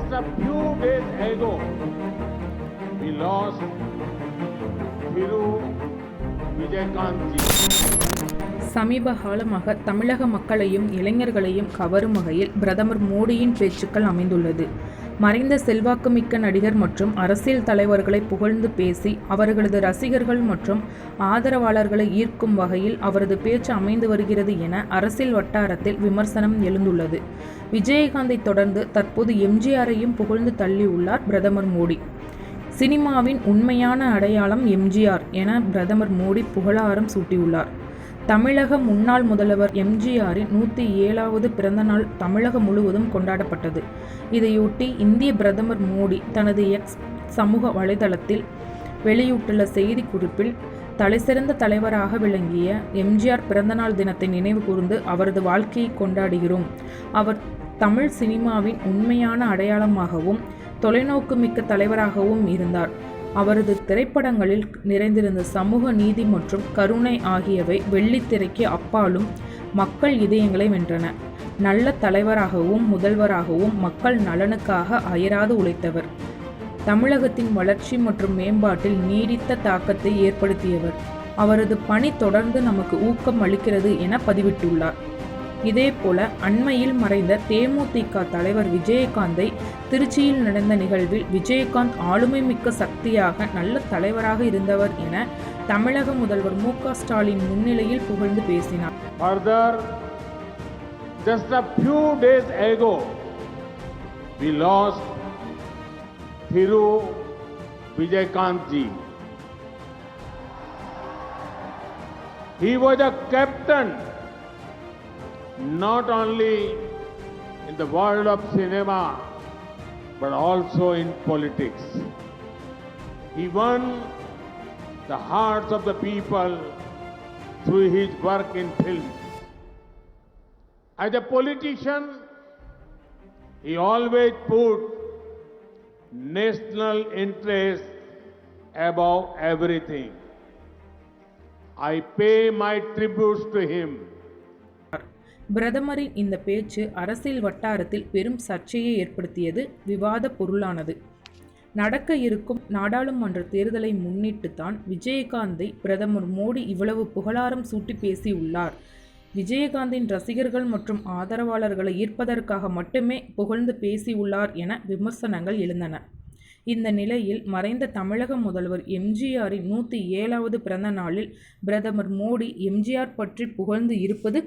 Just a few days ago, we lost. Thiru சமீப காலமாக தமிழக மக்களையும் இளைஞர்களையும் கவரும் வகையில் பிரதமர் மோடியின் பேச்சுக்கள் அமைந்துள்ளது. மறைந்த செல்வாக்குமிக்க நடிகர் மற்றும் அரசியல் தலைவர்களை புகழ்ந்து பேசி அவர்களது ரசிகர்கள் மற்றும் ஆதரவாளர்களை ஈர்க்கும் வகையில் அவரது பேச்சு அமைந்து வருகிறது என அரசியல் வட்டாரத்தில் விமர்சனம் எழுந்துள்ளது. விஜயகாந்தை தொடர்ந்து தற்போது எம்ஜிஆரையும் புகழ்ந்து தள்ளியுள்ளார் பிரதமர் மோடி. சினிமாவின் உண்மையான அடையாளம் எம்ஜிஆர் என பிரதமர் மோடி புகழாரம் சூட்டியுள்ளார். தமிழக முன்னாள் முதல்வர் எம்ஜிஆரின் நூற்றி ஏழாவது பிறந்தநாள் தமிழகம் முழுவதும் கொண்டாடப்பட்டது. இதையொட்டி இந்திய பிரதமர் மோடி தனது எக்ஸ் சமூக வலைதளத்தில் வெளியிட்டுள்ள செய்திக்குறிப்பில் தலைசிறந்த தலைவராக விளங்கிய எம்ஜிஆர் பிறந்தநாள் தினத்தை நினைவு கூர்ந்து அவரது வாழ்க்கையை கொண்டாடுகிறோம். அவர் தமிழ் சினிமாவின் உண்மையான அடையாளமாகவும் தொலைநோக்குமிக்க தலைவராகவும் இருந்தார். அவரது திரைப்படங்களில் நிறைந்திருந்த சமூக நீதி மற்றும் கருணை ஆகியவை வெள்ளித்திரைக்கு அப்பாலும் மக்கள் இதயங்களை வென்றன. நல்ல தலைவராகவும் முதல்வராகவும் மக்கள் நலனுக்காக அயராது உழைத்தவர். தமிழகத்தின் வளர்ச்சி மற்றும் மேம்பாட்டில் நீடித்த தாக்கத்தை ஏற்படுத்தியவர். அவரது பணி தொடர்ந்து நமக்கு ஊக்கம் அளிக்கிறது என பதிவிட்டுள்ளார். இதேபோல அண்மையில் மறைந்த தேமுதிக தலைவர் விஜயகாந்தை திருச்சியில் நடந்த நிகழ்வில் விஜயகாந்த் ஆளுமை மிக்க சக்தியாக நல்ல தலைவராக இருந்தவர் என தமிழக முதல்வர் மு க ஸ்டாலின் முன்னிலையில் புகழ்ந்து பேசினார் Further, just a few days ago, we lost Thiru Vijayakant ji. He was a captain not only in the world of cinema but also in politics. He won the hearts of the people through his work in films. As a politician, he always put national interest above everything. I pay my tributes to him. பிரதமரின் இந்த பேச்சு அரசியல் வட்டாரத்தில் பெரும் சர்ச்சையை ஏற்படுத்தியது விவாத பொருளானது. நடக்க இருக்கும் நாடாளுமன்ற தேர்தலை முன்னிட்டுத்தான் விஜயகாந்தை பிரதமர் மோடி இவ்வளவு புகழாரம் சூட்டி பேசியுள்ளார். விஜயகாந்தின் ரசிகர்கள் மற்றும் ஆதரவாளர்களை ஈர்ப்பதற்காக மட்டுமே புகழ்ந்து பேசியுள்ளார் என விமர்சனங்கள் எழுந்தன. இந்த நிலையில் மறைந்த தமிழக முதல்வர் எம்ஜிஆரின் நூற்றி ஏழாவது பிறந்த நாளில் பிரதமர் மோடி எம்ஜிஆர் பற்றி புகழ்ந்து இருப்பது